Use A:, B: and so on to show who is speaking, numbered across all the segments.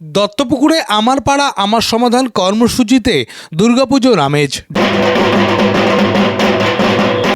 A: দত্তপুকুরে আমার পাড়া আমার সমাধান কর্মসূচিতে দুর্গাপুজোর আমেজ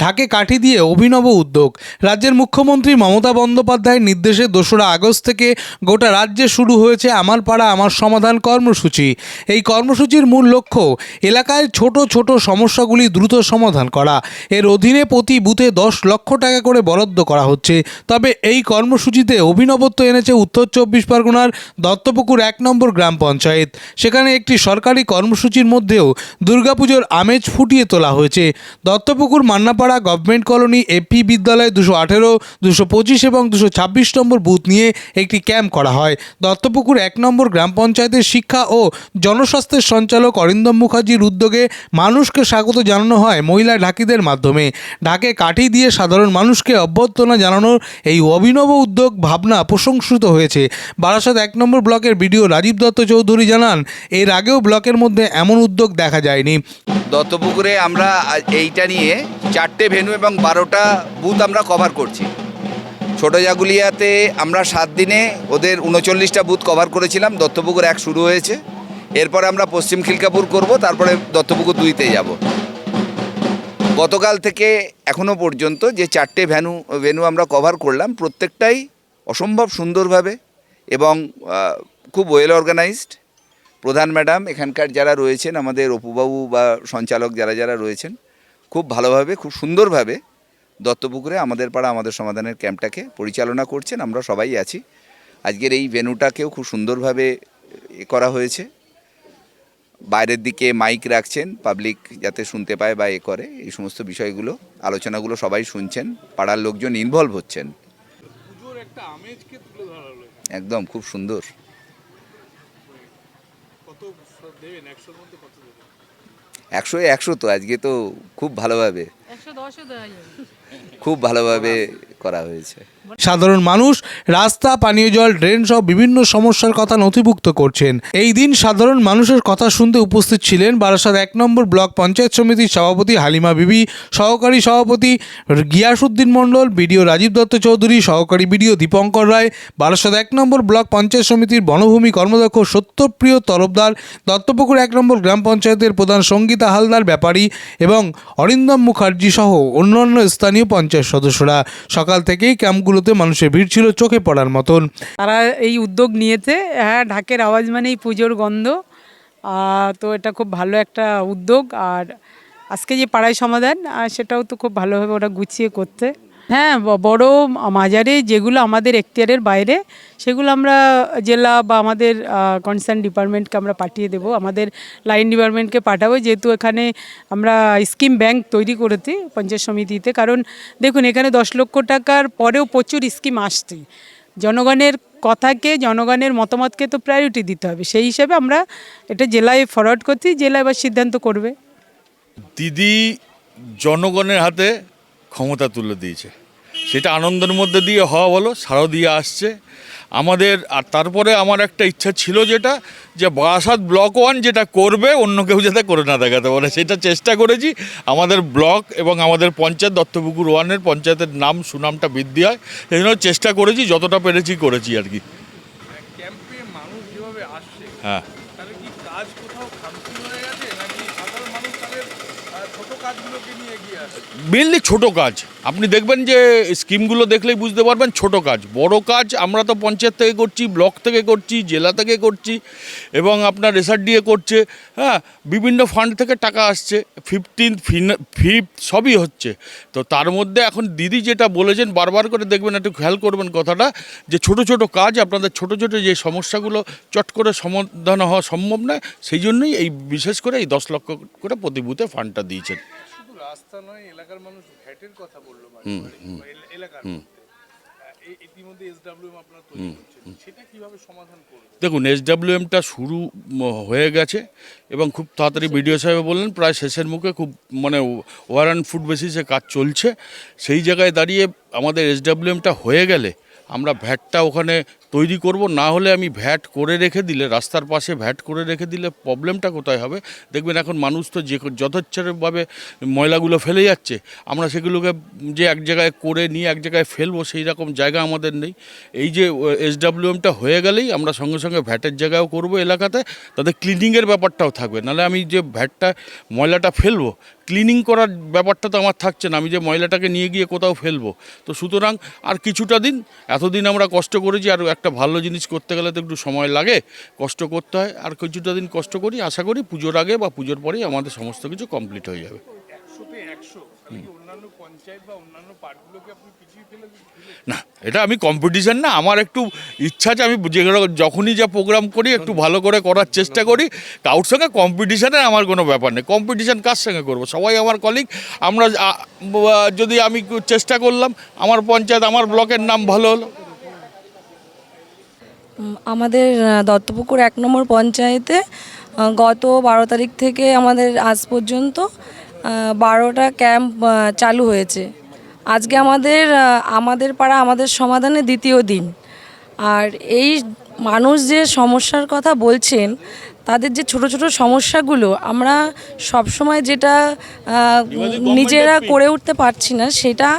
A: ঢাকে কাঠি দিয়ে অভিনব উদ্যোগ। রাজ্যের মুখ্যমন্ত্রী মমতা বন্দ্যোপাধ্যায়ের নির্দেশে দোসরা আগস্ট থেকে গোটা রাজ্যে শুরু হয়েছে আমার পাড়া আমার সমাধান কর্মসূচি। এই কর্মসূচির মূল লক্ষ্য, এলাকায় ছোট ছোট সমস্যাগুলি দ্রুত সমাধান করা। এর অধীনে প্রতি বুথে দশ লক্ষ টাকা করে বরাদ্দ করা হচ্ছে। তবে এই কর্মসূচিতে অভিনবত্ব এনেছে উত্তর চব্বিশ পরগনার দত্তপুকুর এক নম্বর গ্রাম পঞ্চায়েত। সেখানে একটি সরকারি কর্মসূচির মধ্যেও দুর্গাপুজোর আমেজ ফুটিয়ে তোলা হয়েছে। Duttapukur Mannapara government colony A বিদ্যালয় দুশো আঠেরো, দুশো পঁচিশ এবং দুশো ছাব্বিশ নম্বর বুথ নিয়ে একটি ক্যাম্প করা হয়। দত্তপুকুর এক নম্বর গ্রাম পঞ্চায়েতের শিক্ষা ও জনস্বাস্থ্যের সঞ্চালক অরিন্দম মুখার্জির উদ্যোগে মানুষকে স্বাগত জানানো হয় মহিলা ঢাকিদের মাধ্যমে। ঢাকে কাঠি দিয়ে সাধারণ মানুষকে অভ্যর্থনা জানানোর এই অভিনব উদ্যোগ ভাবনা প্রশংসিত হয়েছে। বারাসাত এক নম্বর ব্লকের বিডিও রাজীব দত্ত চৌধুরী জানান, এর আগেও ব্লকের মধ্যে এমন উদ্যোগ দেখা যায়নি।
B: দত্তপুকুরে আমরা এইটা নিয়ে চারটে ভেনু এবং বারোটা বুথ আমরা কভার করছি। ছোট জাগুলিয়াতে আমরা সাত দিনে ওদের উনচল্লিশটা বুথ কভার করেছিলাম। দত্তপুকুর এক শুরু হয়েছে। এরপরে আমরা পশ্চিম খিলকাপুর করব, তারপরে দত্তপুকুর দুইতে যাব। গতকাল থেকে এখনও পর্যন্ত যে চারটে ভ্যানু ভেনু আমরা কভার করলাম, প্রত্যেকটাই অসম্ভব সুন্দরভাবে এবং খুব ওয়েল অর্গানাইজড প্রধান ম্যাডাম, এখানকার যারা রয়েছেন, আমাদের অপুবাবু বা সঞ্চালক যারা যারা রয়েছেন খুব ভালোভাবে খুব সুন্দরভাবে দত্তপুকুরে আমাদের পাড়া আমাদের সমাধানের ক্যাম্পটাকে পরিচালনা করছেন। আমরা সবাই আছি। আজকের এই ভেনুটাকেও খুব সুন্দরভাবে এ করা হয়েছে। বাইরের দিকে মাইক রাখছেন পাবলিক যাতে শুনতে পায় বা এ করে। এই সমস্ত বিষয়গুলো আলোচনাগুলো সবাই শুনছেন। পাড়ার লোকজন ইনভলভ হচ্ছেন। একদম খুব সুন্দর। একশো একশো তো আজকে তো খুব ভালোভাবে। খুব ভালোভাবে করা হয়েছে।
A: সাধারণ মানুষ রাস্তা, পানীয় জল, ড্রেন সহ বিভিন্ন সমস্যার কথা নথিভুক্ত করছেন। এই দিন সাধারণ মানুষের কথা শুনতে উপস্থিত ছিলেন বারাসাত এক নম্বর ব্লক পঞ্চায়েত সমিতির সভাপতি হালিমা বিবি, সহকারী সভাপতি গিয়াসুদ্দিন মণ্ডল, বিডিও রাজীব দত্ত চৌধুরী, সহকারী বিডিও দীপঙ্কর রায়, বারাসাত এক নম্বর ব্লক পঞ্চায়েত সমিতির বনভূমি কর্মদক্ষ সত্যপ্রিয় তরফদার, দত্তপুকুর এক নম্বর গ্রাম পঞ্চায়েতের প্রধান সঙ্গীতা হালদার, ব্যাপারী এবং অরিন্দম মুখার্জি সহ অন্যান্য স্থানীয় পঞ্চায়েত সদস্যরা সকাল থেকেই ক্যাম্পগুলোতে মানুষের ভিড় ছিল, চোখে পড়ার মতন।
C: তারা এই উদ্যোগ নিয়েছে। হ্যাঁ ঢাকের আওয়াজ মানেই পুজোর গন্ধ। তো এটা খুব ভালো একটা উদ্যোগ। আর আজকে যে পাড়ায় সমাধান সেটাও তো খুব ভালোভাবে ওরা গুছিয়ে করতে হ্যাঁ বড় মাজারে যেগুলো আমাদের এখতিয়ারের বাইরে, সেগুলো আমরা জেলা বা আমাদের কনসার্ন ডিপার্টমেন্টকে আমরা পাঠিয়ে দেবো। আমাদের লাইন ডিপার্টমেন্টকে পাঠাবো, যেহেতু এখানে আমরা স্কিম ব্যাংক তৈরি করেছি পঞ্চায়েত সমিতিতে। কারণ দেখুন, এখানে দশ লক্ষ টাকার পরেও প্রচুর স্কিম আসছে। জনগণের কথাকে, জনগণের মতামতকে তো প্রায়োরিটি দিতে হবে। সেই হিসাবে আমরা এটা জেলায় ফরওয়ার্ড করছি, জেলা এবার সিদ্ধান্ত করবে।
D: দিদি জনগণের হাতে ক্ষমতা তুলে দিয়েছে। সেটা আনন্দের মধ্যে দিয়ে হওয়া বলো সারও দিয়ে আসছে। আমাদের আর তারপরে আমার একটা ইচ্ছা ছিল যেটা যে বারাসাত ব্লক ওয়ান যেটা করবে অন্য কেউ যাতে করে না দেখাতে পারে। সেটা চেষ্টা করেছি। আমাদের ব্লক এবং আমাদের পঞ্চায়েত দত্তপুকুর ওয়ানের পঞ্চায়েতের নাম সুনামটা বৃদ্ধি হয়। সেই জন্য চেষ্টা করেছি যতটা পেরেছি করেছি আর কি। হ্যাঁ। মেনলি ছোট কাজ। আপনি দেখবেন যে স্কিমগুলো দেখলেই বুঝতে পারবেন ছোট কাজ। বড় কাজ আমরা তো পঞ্চায়েত থেকে করছি, ব্লক থেকে করছি, জেলা থেকে করছি এবং আপনার এসআরডিএ করছে। হ্যাঁ বিভিন্ন ফান্ড থেকে টাকা আসছে। ফিফটিন ফিফ সবই হচ্ছে। তো তার মধ্যে এখন দিদি যেটা বলেছেন, বারবার করে দেখবেন, একটু খেয়াল করবেন কথাটা, যে ছোট ছোট কাজ, আপনাদের ছোট ছোট যে সমস্যাগুলো চট করে সমাধান হওয়া সম্ভব নয়, সেই জন্যই এই বিশেষ করে এই দশ লক্ষ করে প্রতি বুথে ফান্ডটা দিয়েছেন।
A: শুধু রাস্তা নয় এলাকার মানুষ ভ্যাটের কথা বলল বাড়ি বাড়ি, বা এল- এলাকার মধ্যে। আহ, এই- ইতিমধ্যে এসডাব্লিউএম আপনারা তৈরি সেটা কীভাবে সমাধান
D: দেখুন এসডাব্লিউএমটা শুরু হয়ে গেছে এবং খুব তাড়াতাড়ি বিডিও সাহেব বললেন প্রায় শেষের মুখে খুব মানে ওয়ার অ্যান্ড ফুড বেসিসে কাজ চলছে। সেই জায়গায় দাঁড়িয়ে আমাদের এসডাব্লিউএমটা হয়ে গেলে আমরা ভ্যাটটা ওখানে তৈরি করব, না হলে আমি ভ্যাট করে রেখে দিলে, রাস্তার পাশে ভ্যাট করে রেখে দিলে প্রবলেমটা কোথায় হবে? দেখবেন এখন মানুষ তো যে যথেচ্ছভাবে ময়লাগুলো ফেলে যাচ্ছে, আমরা সেগুলোকে যে এক জায়গায় করে নিয়ে এক জায়গায় ফেলব, সেই রকম জায়গা আমাদের নেই। এই যে এসডাব্লিউএমটা হয়ে গেলেই আমরা সঙ্গে সঙ্গে ভ্যাটের জায়গাও করব এলাকাতে তাদের ক্লিনিংয়ের ব্যাপারটাও থাকবে। নাহলে আমি যে ভ্যাটটা, ময়লাটা ফেলব, ক্লিনিং করার ব্যাপারটা তো আমার থাকছে না, আমি যে ময়লাটাকে নিয়ে গিয়ে কোথাও ফেলব। তো সুতরাং আর কিছুটা দিন, এতদিন আমরা কষ্ট করেছি, আর একটা ভালো জিনিস করতে গেলে তো একটু সময় লাগে কষ্ট করতে হয়। আর কিছুটা দিন কষ্ট করি আশা করি পুজোর আগে বা পুজোর পরেই আমাদের সমস্ত কিছু কমপ্লিট হয়ে যাবে। না এটা আমি কম্পিটিশন না আমার একটু ইচ্ছা আছে আমি যে যখনই যা প্রোগ্রাম করি একটু ভালো করে করার চেষ্টা করি কারোর সঙ্গে কম্পিটিশানে আমার কোনো ব্যাপার নেই। কম্পিটিশান কার সঙ্গে করব? সবাই আমার কলিগ আমরা যদি আমি চেষ্টা করলাম আমার পঞ্চায়েত আমার ব্লকের নাম ভালো হলো।
E: আমাদের দত্তপুকুর এক নম্বর পঞ্চায়েতে গত বারো তারিখ থেকে আমাদের আজ পর্যন্ত বারোটা ক্যাম্প চালু হয়েছে। আজকে আমাদের আমাদের পাড়া আমাদের সমাধানের দ্বিতীয় দিন। আর এই মানুষ যে সমস্যার কথা বলছেন, তাদের যে ছোট ছোট সমস্যাগুলো, আমরা সবসময় যেটা নিজেরা করে উঠতে পারছি না, সেটা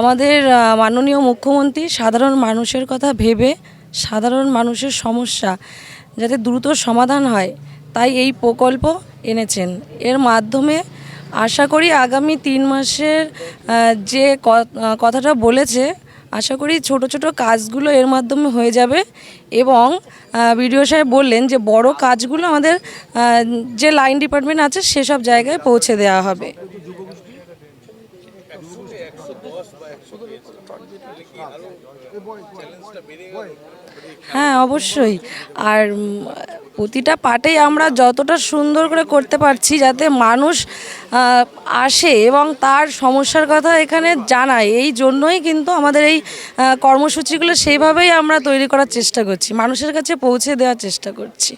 E: আমাদের মাননীয় মুখ্যমন্ত্রী সাধারণ মানুষের কথা ভেবে সাধারণ মানুষের সমস্যা যাতে দ্রুত সমাধান হয়, তাই এই প্রকল্প এনেছেন। এর মাধ্যমে আশা করি আগামী তিন মাসের যে কথাটা বলেছে, আশা করি ছোট ছোট কাজগুলো এর মাধ্যমে হয়ে যাবে এবং বিডিও সাহেব বললেন যে বড় কাজগুলো আমাদের যে লাইন ডিপার্টমেন্ট আছে সেসব জায়গায় পৌঁছে দেওয়া হবে। হ্যাঁ অবশ্যই। আর প্রতিটা পার্টেই আমরা যতটা সুন্দর করে করতে পারছি যাতে মানুষ আসে এবং তার সমস্যার কথা এখানে জানায়, এই জন্যই কিন্তু আমাদের এই কর্মসূচিগুলো সেইভাবেই আমরা তৈরি করার চেষ্টা করছি, মানুষের কাছে পৌঁছে দেওয়ার চেষ্টা করছি।